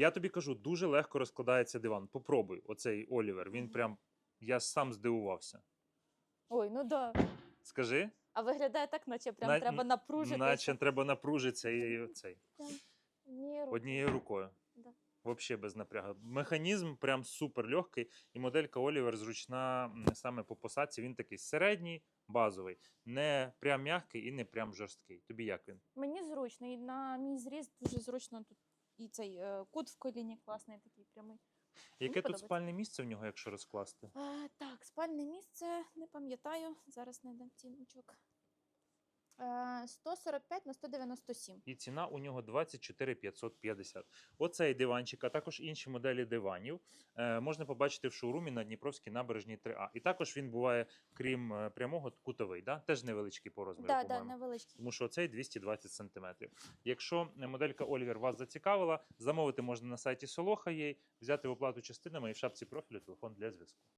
Я тобі кажу, дуже легко розкладається диван. Попробуй, оцей Олівер. Він прям. Я сам здивувався. Ой, ну да. Скажи, А виглядає так, наче прям На- треба напружитися. наче треба напружитися і цей Однією рукою. однією рукою. Да. Взагалі без напрягу. Механізм прям супер легкий, і моделька Олівер зручна м, саме по посадці. Він такий середній, базовий, не прям м'який і не прям жорсткий. Тобі як він? Мені зручно, і на мій зріст дуже зручно тут. І цей е, кут в коліні класний такий прямий. Яке тут подобається. спальне місце в нього, якщо розкласти? Е, так, спальне місце, не пам'ятаю. Зараз знайдемо ціночок. Е, 145 на 197. І ціна у нього 24 550. Оцей диванчик, а також інші моделі диванів е, можна побачити в шоурумі на Дніпровській набережній 3А. І також він буває, крім е, прямого, кутовий, да? теж невеличкий по розміру. Да, по-моєму. невеличкий. Тому що цей 220 см. Якщо е, моделька Oliver вас зацікавила, замовити можна на сайті Soloha.ua, взяти в оплату частинами і в шапці профілю телефон для зв'язку.